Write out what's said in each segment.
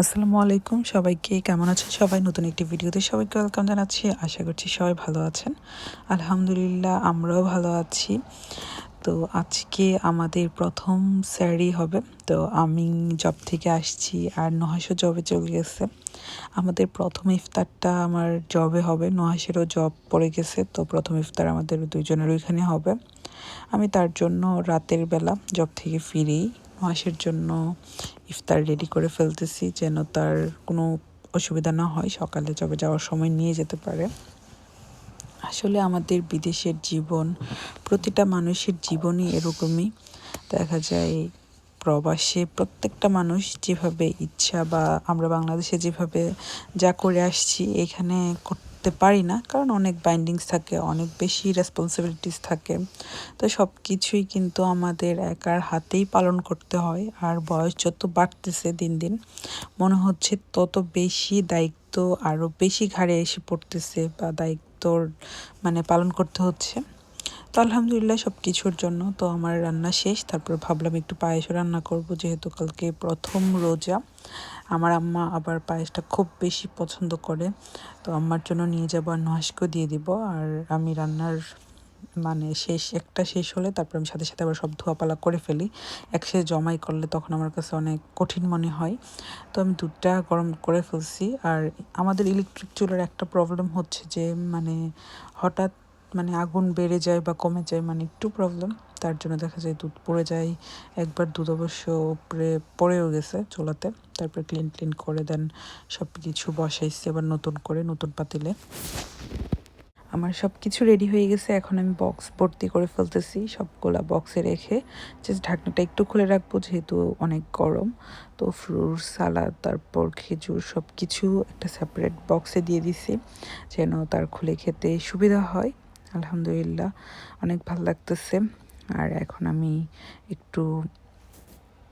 আসসালামু আলাইকুম সবাইকে, কেমন আছেন সবাই? নতুন একটি ভিডিওতে সবাইকে ওয়েলকাম জানাচ্ছি। আশা করছি সবাই ভালো আছেন। আলহামদুলিল্লাহ, আমরাও ভালো আছি। তো আজকে আমাদের প্রথম স্যারি হবে। তো আমি জব থেকে আসছি আর নহাসও জবে চলে গেছে। আমাদের প্রথম ইফতারটা আমার জবে হবে। নহাসেরও জব পড়ে গেছে। তো প্রথম ইফতার আমাদের দুইজনের ওইখানে হবে। আমি তার জন্য রাতের বেলা জব থেকে ফিরেই মাসের জন্য ইফতার রেডি করে ফেলতেছি, যেন তার কোনো অসুবিধা না হয়, সকালে জবে যাওয়ার সময় নিয়ে যেতে পারে। আসলে আমাদের বিদেশের জীবন, প্রতিটা মানুষের জীবনই এরকমই। দেখা যায় প্রবাসে প্রত্যেকটা মানুষ যেভাবে ইচ্ছা বা আমরা বাংলাদেশে যেভাবে যা করে আসছি, এখানে করতে পারি না, কারণ অনেক বাইন্ডিংস থাকে, অনেক বেশি রেসপন্সিবিলিটিস থাকে। তো সব কিছুই কিন্তু আমাদের একার হাতেই পালন করতে হয়, আর বয়স যত বাড়তেছে দিন দিন, মনে হচ্ছে তত বেশি দায়িত্ব আরও বেশি ঘাড়ে এসে পড়তেছে বা দায়িত্বর মানে পালন করতে হচ্ছে। তো আলহামদুলিল্লাহ সব কিছুর জন্য তো আমার রান্না শেষ, তারপর ভাবলাম একটু পায়েসও রান্না করব, যেহেতু কালকে প্রথম রোজা। আমার আম্মা আবার পায়েসটা খুব বেশি পছন্দ করে, তো আম্মার জন্য নিয়ে যাব আর নহাসকেও দিয়ে দিব। আর আমি রান্নার মানে শেষ, একটা শেষ হলে তারপর আমি সাথে সাথে আবার সব ধোয়াপালা করে ফেলি। একসাথে জমাই করলে তখন আমার কাছে অনেক কঠিন মনে হয়। তো আমি দুধটা গরম করে ফেলছি। আর আমাদের ইলেকট্রিক চুলার একটা প্রবলেম হচ্ছে যে মানে হঠাৎ মানে আগুন বেড়ে যায় বা কমে যায় মানে একটু প্রবলেম। তার জন্য দেখা যায় দুধ পড়ে যায়। একবার দুধ অবশ্য পড়েও গেছে চোলাতে। তারপর ক্লিন ক্লিন করে দেন সব কিছু বসাইছে আবার নতুন করে, নতুন পাতিলে। আমার সব কিছু রেডি হয়ে গেছে, এখন আমি বক্স ভর্তি করে ফেলতেছি, সবগুলা বক্সে রেখে। জাস্ট ঢাকনাটা একটু খুলে রাখব, যেহেতু অনেক গরম। তো ফ্রুট সালাদ তারপর খেজুর সব কিছু একটা সেপারেট বক্সে দিয়ে দিছি, যেন তার খুলে খেতে সুবিধা হয়। আলহামদুলিল্লাহ, অনেক ভালো লাগতেছে। আর এখন আমি একটু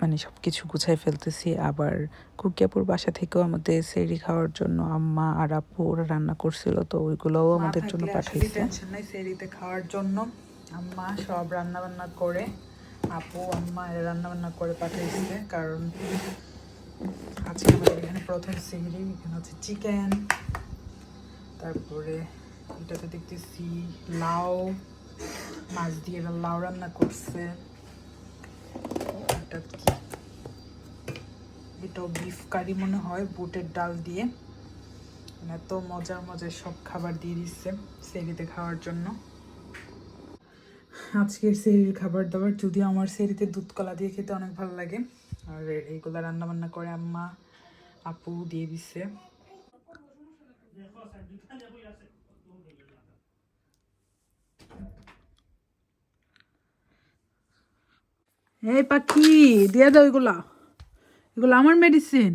মানে সব কিছু গুছাই ফেলতেছি। আবার কুকিয়াপুর বাসা থেকেও আমাদের সেরি খাওয়ার জন্য আম্মা আর আপু ওরা রান্না করছিল তো ওইগুলোও আমাদের জন্য পাঠাইছে টেনশন নাই সেরিতে খাওয়ার জন্য। আম্মা সব রান্না বান্না করে আপু আম্মা এরা রান্না বান্না করে পাঠিয়েছে কারণ আজকে আমাদের এখানে প্রথম সেহরি এখানে হচ্ছে চিকেন তারপরে এটাতে দেখতেছি লাউ মাছ দিয়ে এরা লাউ রান্না করছে। এটা এটাও বিফ কারি মনে হয়, বুটের ডাল দিয়ে। মানে এত মজার মজার সব খাবার দিয়ে দিচ্ছে সেরিতে খাওয়ার জন্য। আজকের সেরির খাবার দাবার, যদিও আমার সেরিতে দুধ কলা দিয়ে খেতে অনেক ভালো লাগে। আর এইগুলো রান্না বান্না করে আম্মা, আপু দিয়ে দিচ্ছে। এই পাখি, দিয়ে দাও এগুলা। এগুলো আমার মেডিসিন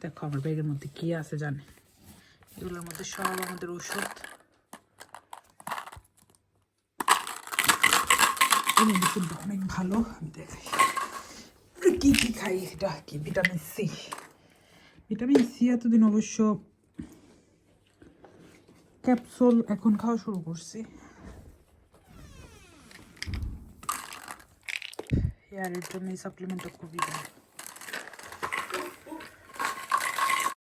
দেখো আমার ব্যাগের মধ্যে কি আছে জানে। এগুলোর মধ্যে সব আমাদের ওষুধ অনেক ভালো, আমি কি খাই এটা কি? ভিটামিন সি ভিটামিন সি এতদিন অবশ্য ক্যাপসুল এখন খাওয়া শুরু করছি। হেয়ারের জন্য এই সাপ্লিমেন্টটা খুবই ভালো